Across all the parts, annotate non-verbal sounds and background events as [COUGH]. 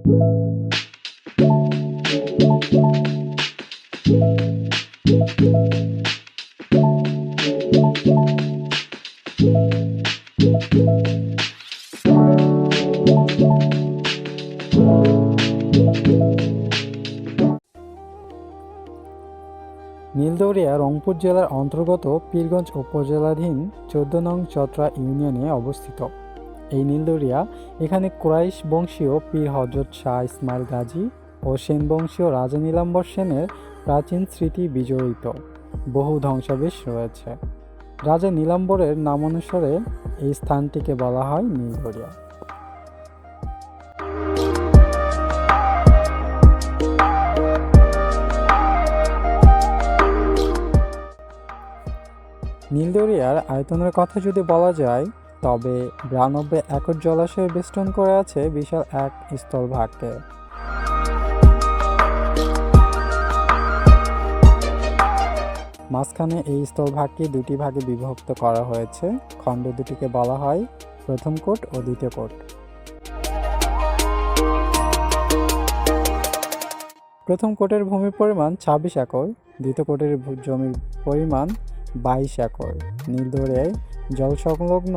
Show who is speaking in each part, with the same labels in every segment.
Speaker 1: নীলদৌরিয়া রংপুর জেলার অন্তর্গত পীরগঞ্জ উপজেলাধীন চোদ্দ নং চত্রা ইউনিয়নে অবস্থিত। এই নীলদৌরিয়া এখানে ক্রাইশ বংশীয় পীর হজরত শাহ ইসমাইল গাজী ও সেন বংশীয় রাজা নীলাম্বর সেনের প্রাচীন স্মৃতি বিজড়িত। বহু ধ্বংসাবেশ রয়েছে। রাজা নীলাম্বরের নামানুসারে এই স্থানটিকে বলা হয় নীলদরিয়া নীলদরিয়ার আয়তনের কথা যদি বলা যায় তবে বিরানব্বই একর জলাশয় বেষ্টন করে আছে বিশাল এক স্থলভাগকে মাঝখানে এই স্থলভাগকে দুটি ভাগে বিভক্ত করা হয়েছে। খণ্ড দুটিকে বলা হয় প্রথম কোট ও দ্বিতীয় কোট। প্রথম কোটের ভূমির পরিমাণ ছাব্বিশ একর, দ্বিতীয় কোটের জমির পরিমাণ বাইশ একর। নীলদরিয়ায় জল সংলগ্ন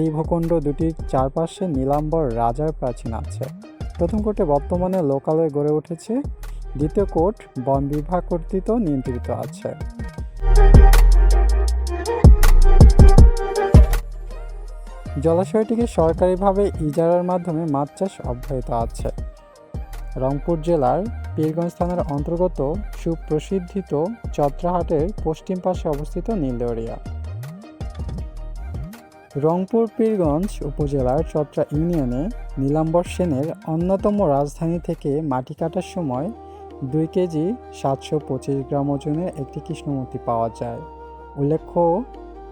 Speaker 1: এই ভূখণ্ড দুটির চারপাশে নীলাম্বর রাজার প্রাচীন আছে। প্রথম কোটে বর্তমানে লোকালয় গড়ে উঠেছে। দ্বিতীয় কোট বন বিভাগ কর্তৃক নিয়ন্ত্রিত আছে। জলাশয়টিকে সরকারিভাবে ইজারার মাধ্যমে মাছ চাষ অব্যাহত আছে। রংপুর জেলার পীরগঞ্জ থানার অন্তর্গত সুপ্রসিদ্ধিত চত্রাহাটের পশ্চিম পাশে অবস্থিত নীলদরিয়া। রংপুর, পীরগঞ্জ উপজেলার চত্রা ইউনিয়নে নীলাম্বর সেনের অন্যতম রাজধানী থেকে মাটি কাটার সময় দুই কেজি সাতশো পঁচিশ গ্রাম ওজনের একটি কৃষ্ণমূর্তি পাওয়া যায়। উল্লেখ্য,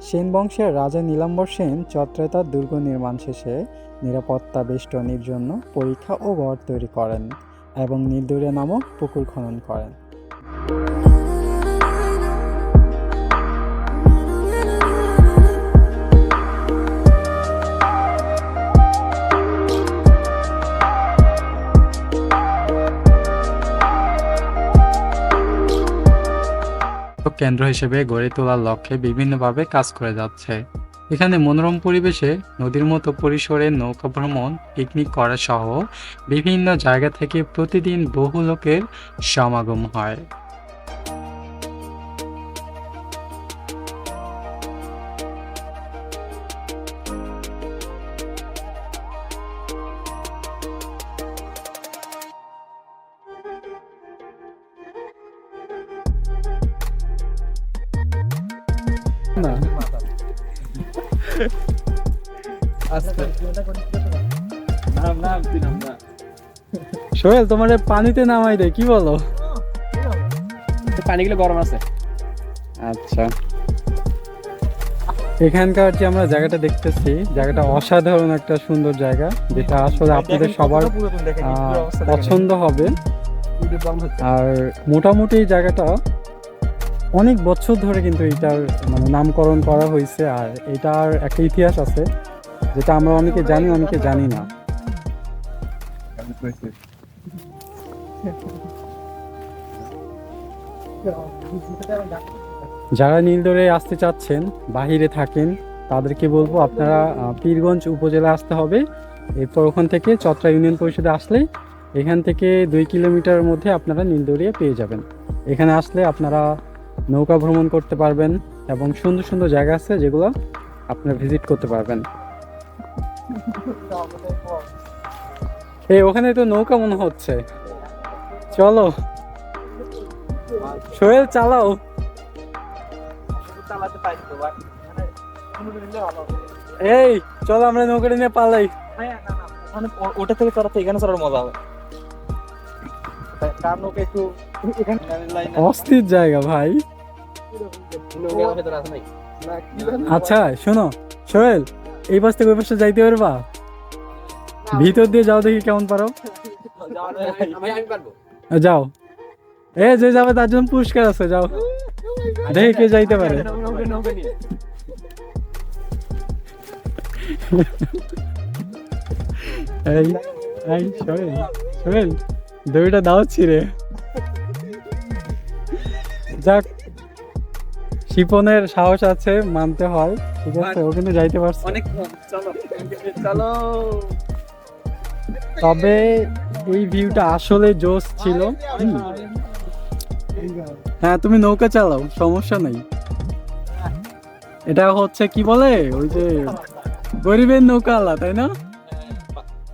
Speaker 1: সেন বংশের রাজা নীলাম্বর সেন চত্রায় তার দুর্গ নির্মাণ শেষে নিরাপত্তা বেষ্টনীর জন্য পরীক্ষা ও ঘর তৈরি করেন এবং নীলদরিয়া নামক পুকুর খনন করেন। কেন্দ্র হিসেবে গড়ে তোলার লক্ষ্যে বিভিন্নভাবে কাজ করে যাচ্ছে। এখানে মনোরম পরিবেশে, নদীর মতো পরিসরে নৌকা ভ্রমণ পিকনিক করা সহ বিভিন্ন জায়গা থেকে প্রতিদিন বহু লোকের সমাগম হয়। সোহেল তোমার পানিতে নামাই দে কি বলো?
Speaker 2: পানিগুলো গরম আছে।
Speaker 1: আচ্ছা। এখানকার যে আমরা জায়গাটা দেখতেছি জায়গাটা অসাধারণ একটা সুন্দর জায়গা যেটা আসলে আপনাদের সবার পছন্দ হবে। আর মোটামুটি জায়গাটা অনেক বছর ধরে কিন্তু এটার মানে নামকরণ করা হয়েছে আর এটার একটা ইতিহাস আছে, যেটা আমরা অনেকে জানি অনেকে জানি না। যারা নীলদরে আসতে চাচ্ছেন, বাহিরে থাকেন, তাদেরকে বলব আপনারা পীরগঞ্জ উপজেলা আসতে হবে। এরপর ওখান থেকে চত্রা ইউনিয়ন পরিষদে আসলে এখান থেকে দুই কিলোমিটারের মধ্যে আপনারা নীলদরিয়া পেয়ে যাবেন। এখানে আসলে আপনারা নৌকা ভ্রমণ করতে পারবেন এবং সুন্দর সুন্দর জায়গা আছে যেগুলো আপনারা ভিজিট করতে পারবেন। এই ওখানে তো নৌকা মনে হচ্ছে। চলো। সোহেল চালাও। এই চলো আমরা নৌকাটা নিয়ে পালাই।
Speaker 2: ওটা থেকে চড়াতে এখানে চড়ার মজা হবে। একটু
Speaker 1: অস্থির জায়গা ভাই। আচ্ছা শোনো, সোহেল, এই পাশ থেকে ওই পাশে যাইতে পারবা? ভিতর দিয়ে যাও দেখি কেমন পারো। যাও। এ, যে যাবে তার জন্য পুরস্কার আছে, যাও। দেখি কে যাইতে পারে। এই এই, সোহেল শোনেন দড়িটা দাও ছিঁড়ে। যাক শিপনের সাহস আছে মানতে হয়। ঠিক আছে ও কিন্তু যাইতে পারছে।
Speaker 2: অনেক চলো। চলো।
Speaker 1: তবে এই ভিউটা আসলে জোস ছিল। হ্যাঁ তুমি নৌকা চালাও সমস্যা নেই। এটা হচ্ছে কি বলে? ওই যে গরিবের নৌকা আলা তাই না?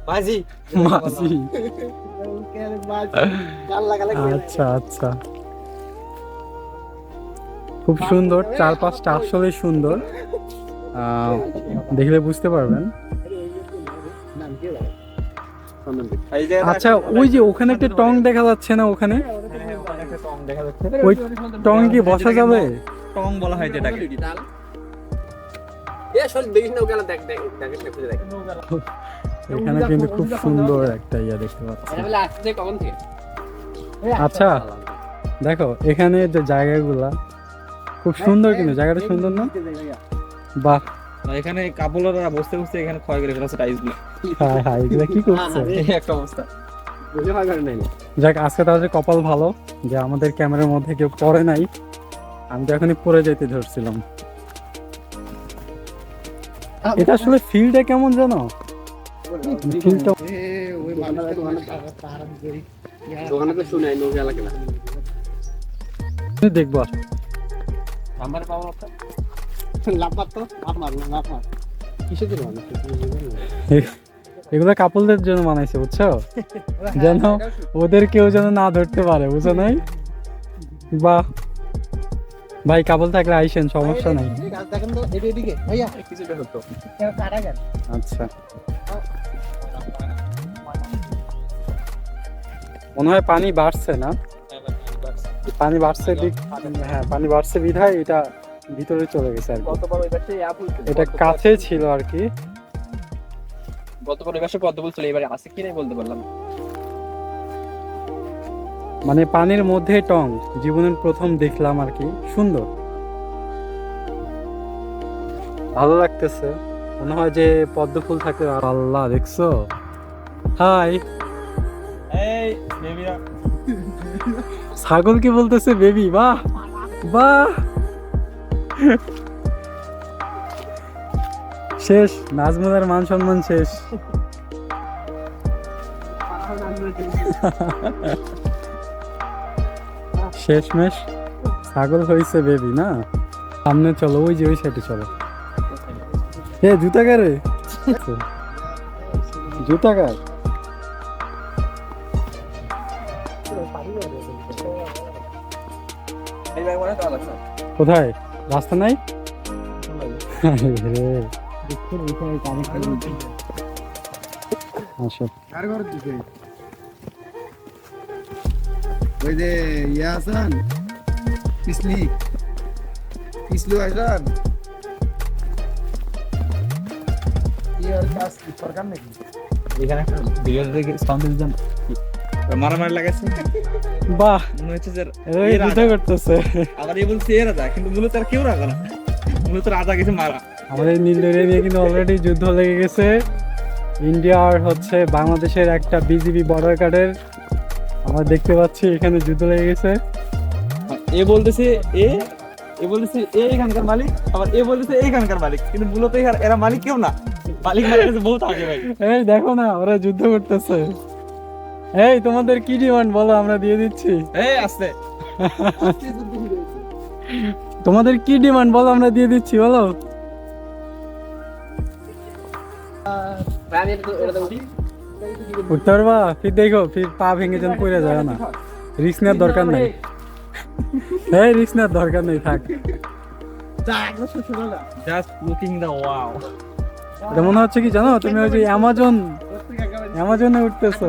Speaker 2: বাজি।
Speaker 1: আচ্ছা আচ্ছা। খুব সুন্দর চারপাশটা আসলে সুন্দর। দেখলে বুঝতে পারবেন। আচ্ছা ওই যে ওখানে একটা টং দেখা যাচ্ছে না ওখানে? ওই টং কি বসা যাবে?
Speaker 3: টং বলা হয় যেটাকে।
Speaker 1: এখানে কিন্তু খুব সুন্দর একটা ইয়া দেখতে পাচ্ছি। আচ্ছা দেখো এখানে যে জায়গাগুলা খুব সুন্দর কিন্তু জায়গাটা সুন্দর না? বাহ।
Speaker 3: এখানে কাপড়রা বসতে বসতে এখানে ক্ষয় করে ফেলেছে টাইলসগুলো।
Speaker 1: হাই হাই এগুলা কি করছে?
Speaker 3: এই একটা অবস্থা।
Speaker 2: বুঝে হয় করে নাই
Speaker 1: যাক আজকে তাহলে কপাল ভালো যে আমাদের ক্যামেরার মধ্যে কেউ পড়ে নাই আমি তো এখনই পড়ে যেতে ধরছিলাম। এটা আসলে ফিল্ডটা কেমন জানো ফিল্ডটা
Speaker 2: দোকানে তো শুনে নৌকা এলাকা না
Speaker 1: দেখব।
Speaker 2: নাম্বার পাবো আপনার লাফাত তো মার কিসের জন্য
Speaker 1: এগুলো কাপলদের জন্য বানাইছে বুঝছ? [LAUGHS] যেন ওদের কেউ যেন না ধরতে পারে বুঝো নাই? বাহ। ভাই কাপল থাকলে আইসেন সমস্যা নাই। আচ্ছা। মনে হয় পানি বাড়ছে না? পানি বাড়ছে হ্যাঁ পানি বাড়ছে বিধায় এটা ভিতরে চলে গেছে আর এটা কাছে ছিল আর কি।
Speaker 2: গতবার পাশে পদ্ম ফুল ছিল এবারে আছে কি নাই বলতে পারলাম
Speaker 1: মানে পানির মধ্যে টং জীবনের প্রথম দেখলাম আর কি সুন্দর। ভালো লাগতেছে মনে হয় যে পদ্ম ফুল থাকে আল্লাহ দেখছ? হাই।
Speaker 3: এই বেবিরা
Speaker 1: ছাগল কি বলতেছে বেবি, বাহ বাহ। শেষ, নাজমুলের মান সম্মান শেষ। শেষমেশ, ছাগল হয়েছে বেবি, না? সামনে চলো, ওই যে ওই সাইডে চলো। এ, জুতা কারে জুতা কার? কোথায়? রাস্তা নাই? আসো।
Speaker 4: ওই যে ইয়া আসান পিছলি। পিছলু আসান ইয়ার কাজ সরকার নাকি?
Speaker 3: এখানে একটা মারামারি লাগাইছে।
Speaker 1: বাহ।
Speaker 3: মনে হচ্ছে যে
Speaker 1: এই যুদ্ধ করতেছে।
Speaker 3: আবার এই বলছে এ রাজা কিন্তু মূলত আর কেউ রাজা না। মূলত রাজা গেছে মারা।
Speaker 1: আমাদের নীলদরিয়া নিয়ে কিন্তু অলরেডি যুদ্ধ লেগে গেছে। ইন্ডিয়া আর হচ্ছে বাংলাদেশের একটা বিজিবি বর্ডার গার্ডের আমরা দেখতে পাচ্ছি এখানে যুদ্ধ লেগে গেছে।
Speaker 3: এ বলতেছে এ এ বলতেছে এ এখানকার মালিক আবার এ বলতেছে এখানকার মালিক। কিন্তু মূলত এরা মালিক কেউ না। মালিক বহুত আগে ভাই।
Speaker 1: এই দেখো না ওরা যুদ্ধ করতেছে। এই তোমাদের কি ডিমান্ড বলো আমরা দিয়ে দিচ্ছি।
Speaker 3: এই আসতে।
Speaker 1: তোমাদের কি ডিমান্ড বলো আমরা দিয়ে দিচ্ছি বলো। উঠতে পারবা? ফির দেখো ফির পা ভেঙে যেন পড়ে যায় না। রিস্ক নেওয়ার দরকার নাই। এই রিস্ক নেওয়ার দরকার নেই থাক।
Speaker 3: জাস্ট লুকিং দ্য ওয়াও
Speaker 1: এটা মনে হচ্ছে কি জানো? তুমি ওই যে অ্যামাজন অ্যামাজনে উঠতেছো।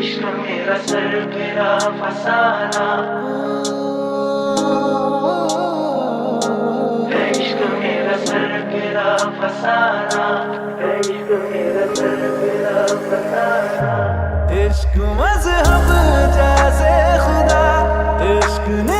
Speaker 5: عشق میرا سر گرا میرا سر گرا فسانہ عشق فسانہ عشق مذہب جیسے خدا عشق نے